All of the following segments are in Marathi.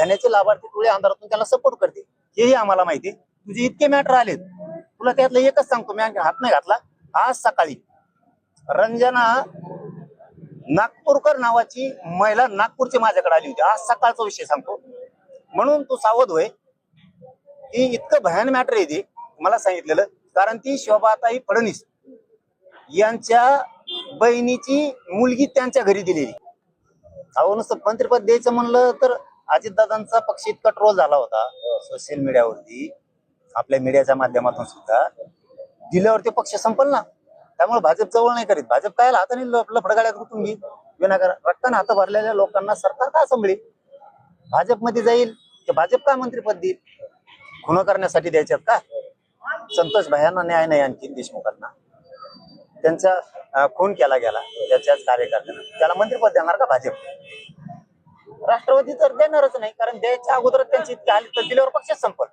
धन्याचे लाभार्थी टोळे आमदारातून त्याला सपोर्ट करते हेही आम्हाला माहिती आहे. तुझे इतके मॅटर आलेत. तुला त्यातलं एकच सांगतो मी आणखी हात नाही घातला. आज सकाळी रंजना नागपूरकर नावाची महिला नागपूरची माझ्याकडे आली होती. आज सकाळचा विषय सांगतो. म्हणून तू सावध होय. की इतकं भयान मॅटर आहे ते. मला सांगितलेलं. कारण ती शोभाताई फडणवीस यांच्या बहिणीची मुलगी त्यांच्या घरी दिलेली. अहो नुसतं मंत्रिपद द्यायचं म्हणलं तर अजितदादांचा पक्ष इतका ट्रोल झाला होता सोशल मीडियावरती आपल्या मीडियाच्या माध्यमातून सुद्धा. दिल्यावरती पक्ष संपल ना. त्यामुळे भाजप जवळ नाही करीत. भाजप काय हाताने लफडगाड्यात गुतून घेईल विनाकारण. रक्ताने हात भरलेल्या लोकांना सरकार का सांभाळेल भाजपमध्ये जाईल ते भाजप का मंत्रीपद देईल? खुन करण्यासाठी द्यायच्यात का? संतोष भायांना न्याय नाही आणखी देशमुखांना. त्यांचा खून केला गेला. त्याच्याच कार्यकर्त्यांना. त्याला मंत्रिपद देणार का भाजप? राष्ट्रवादी तर देणारच नाही कारण द्यायच्या अगोदर त्यांची इतकी आली तर दिल्यावर पक्ष संपल.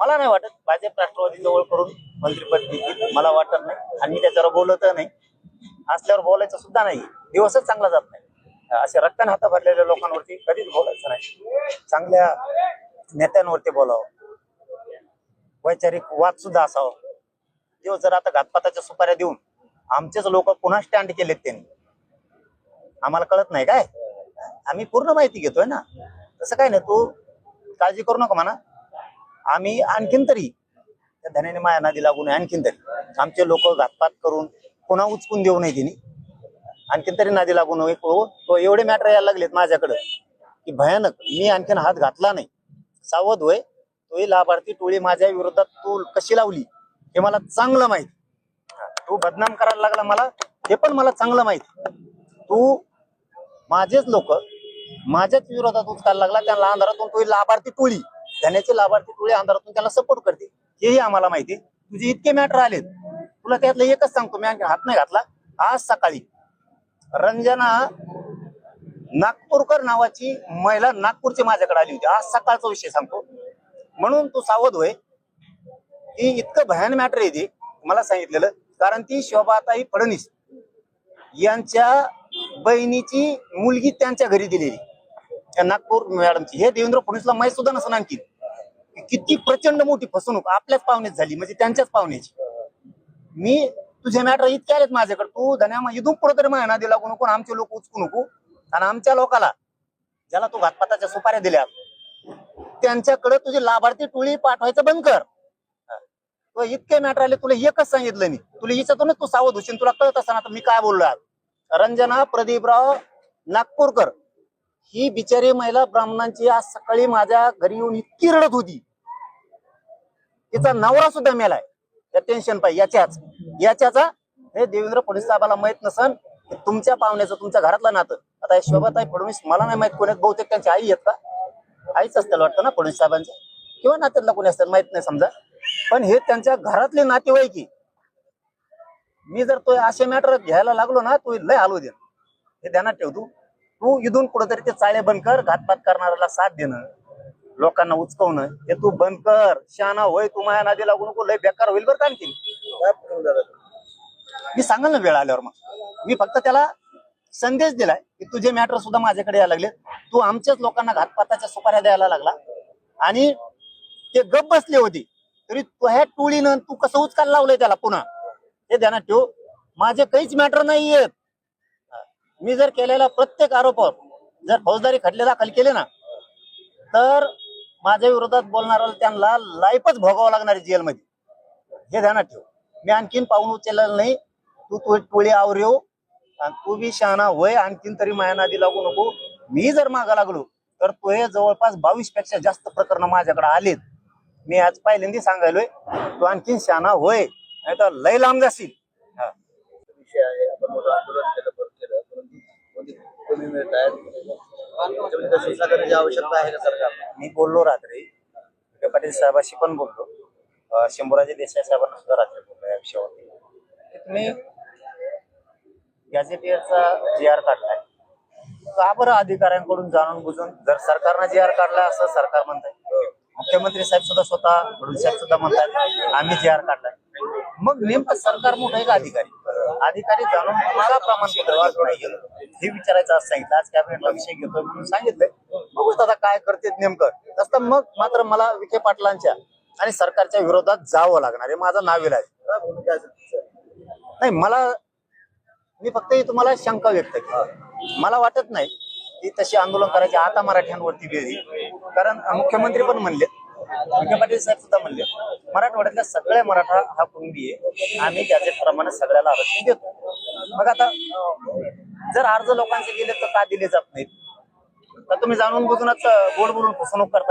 मला नाही वाटत भाजप राष्ट्रवादी जवळ करून मंत्रीपद देतील मला वाटत नाही. आणि मी त्याच्यावर बोलत नाही. असल्यावर बोलायचं सुद्धा नाही. दिवसच चांगला जात नाही. असे रक्तान हात भरलेल्या लोकांवरती कधीच बोलायचं नाही. चांगल्या नेत्यांवरती बोलावं. वैचारिक वाद सुद्धा असावं. दिवस जर आता घातपाताच्या सुपाऱ्या देऊन आमचेच लोक पुन्हा स्टँड केलेत त्यांनी. आम्हाला कळत नाही काय? आम्ही पूर्ण माहिती घेतोय ना. तसं काय नाही तू काळजी करू नका म्हणा. आम्ही आणखीन तरी त्या धन्याने माया नदी लागून आणखीन तरी. आमचे लोक घातपात करून पुन्हा उचकून देऊ नये तिने. आणखीन तरी नादी लागू नये. हो, एवढे मॅटर यायला लागलेत माझ्याकडं की भयानक मी आणखीन हात घातला नाही. सावध होय तो लाभार्थी टोळी माझ्या विरोधात तू कशी लावली हे मला चांगलं माहीत. तू बदनाम करायला लागला मला हे पण मला चांगलं माहीत. तू माझेच लोक माझ्याच विरोधात उचकायला लागला त्यांना अंधारातून तो लाभार्थी टोळी धन्याची लाभार्थी टोळी अंधारातून त्याला सपोर्ट करते. हेही आम्हाला माहिती तुझे इतके मॅटर आलेत. तुला त्यातलं एकच सांगतो मी हात नाही घातला. आज सकाळी रंजना नागपूरकर नावाची महिला नागपूरची माझ्याकडे आली होती. आज सकाळचा विषय सांगतो. म्हणून तू सावध होय. की इतकं भयान मॅटर आहे ते. मला सांगितलेलं. कारण ती शोभाताई फडणवीस यांच्या बहिणीची मुलगी त्यांच्या घरी दिलेली. त्या नागपूर मॅडमची. हे देवेंद्र फडणवीसला माहीत सुद्धा नसेल आणखी किती प्रचंड मोठी फसवणूक आपल्याच पाहुण्यात झाली म्हणजे त्यांच्याच पाहुण्याची. मी तुझे मॅटर इतके आलेत माझ्याकडे. तू धन्या इथून पुढे तरी महिना दिला लागू नको आमचे लोक उचकू नको. आणि आमच्या लोकाला ज्याला तू घातपाताच्या सुपाऱ्या दिल्या त्यांच्याकडे तुझी लाभार्थी टोळी पाठवायचं बंद कर. इतके मॅटर आले तुला एकच सांगितलं मी. तुला हिच्यातूनच तू सावध होशील तुला कळत असताना मी काय बोललो आज? रंजना प्रदीपराव नागपूरकर. ही बिचारी महिला ब्राह्मणांची आज सकाळी माझ्या घरी येऊन इतकी रडत होती. तिचा नवरा सुद्धा मेलाय. त्या टेन्शन पाहिजे याच्याच याच्याचा हे देवेंद्र फडणवीस साहेबाला माहीत नसन तुमच्या पाहुण्याचं तुमच्या घरातलं नातं. आता हे शोभाताई फडणवीस मला नाही माहीत कोणी बहुतेक त्यांची आई आहेत का? आईच असतील वाटतं ना फडणवीस साहेबांच्या किंवा नात्यातला कोणी असतं माहीत नाही समजा. पण हे त्यांच्या घरातले नातेवाईकी मी जर तो असे मॅटर घ्यायला लागलो ना तो लय आलो दे. हे ध्यानात ठेव तू. तू इथून कुठेतरी ते चाळे बंद कर घातपात करणाऱ्याला साथ देणं लोकांना उचकवणं हे तू बंद कर. शाना होय तू माया नादी लागू नको लय बेकार होईल बरं का आणखी मी सांगाल ना वेळ आल्यावर मग. मी फक्त त्याला संदेश दिलाय की तुझे मॅटर सुद्धा माझ्याकडे यायला लागले तू आमच्याच लोकांना घातपाताच्या सुपाऱ्या द्यायला लागला. आणि ते गप बसले होते. तरी ह्या टोळीनं तू कसं उचकायला लावलंय त्याला पुन्हा? हे ध्यानात ठेव. माझे काहीच मॅटर नाही आहेत मी जर केलेल्या प्रत्येक आरोपावर जर फौजदारी खटले दाखल केले ना तर माझ्या विरोधात बोलणाऱ्याला त्यांना लाईफच भोगावं लागणार आहे जेलमध्ये. हे ध्यानात ठेव. मी आणखीन पाहून उचललेलं नाही. तू तू टोळी आवरेव आणि तू बी शहाणा होय आणखीन तरी माया नादी लागू नको. मी जर मागा लागलो तर तो हे जवळपास बावीसपेक्षा जास्त प्रकरण माझ्याकडे आलेत. मी आज पहिल्यांदा सांगायलोय तू आणखीन शहाणा होय. नाही तर लय लांब जाशील. हा. विषय आहे आपण मोठं आंदोलन केलं परत केलं परंतु मध्ये कमी मिळत आहेत त्याच्यामध्ये काही सूचना करण्याची आवश्यकता आहे का सरकारला मी बोललो रात्री. विखे पाटील साहेबांशी पण बोललो. शंभूराजे देसाई साहेबांना सुद्धा रात्री बोललो या विषयावरती. तुम्ही गॅझेटियरचा जी आर काढलाय. का बरं अधिकाऱ्यांकडून जाणून बुजून जर सरकारनं जी आर काढलाय असं सरकार म्हणतंय? मुख्यमंत्री साहेब सुद्धा स्वतः साहेब सुद्धा म्हणतात आम्ही जी आर काढलाय. मग नेमकं सरकार मोठं आहे का अधिकारी. अधिकारी जाणून मला प्रमाणपत्र देत नाही हे विचारायचं असं सांगितलं आज कॅबिनेटला विषय घेतो म्हणून सांगितलंय. बघू आता काय करते नेमकं. तसं मग मात्र मला विखे पाटलांच्या आणि सरकारच्या विरोधात जावं लागणार आहे माझा नाव आहे नाही मला मी फक्त ही तुम्हाला शंका व्यक्त केली. मला वाटत नाही की तशी आंदोलन करायची. आता मराठ्यांवरती वेळी कारण मुख्यमंत्री पण म्हणले विखे पाटील साहेब सुद्धा म्हणले मराठवाड्यातल्या सगळ्या मराठा हा कुणबी आहे आम्ही गॅजेट प्रमाणे सगळ्याला आरक्षण देतो. मग आता जर अर्ज लोकांचे दिले तर का दिले जात नाहीत? तर तुम्ही जाणून बुजूनच गोड बोलून फसवणूक करता.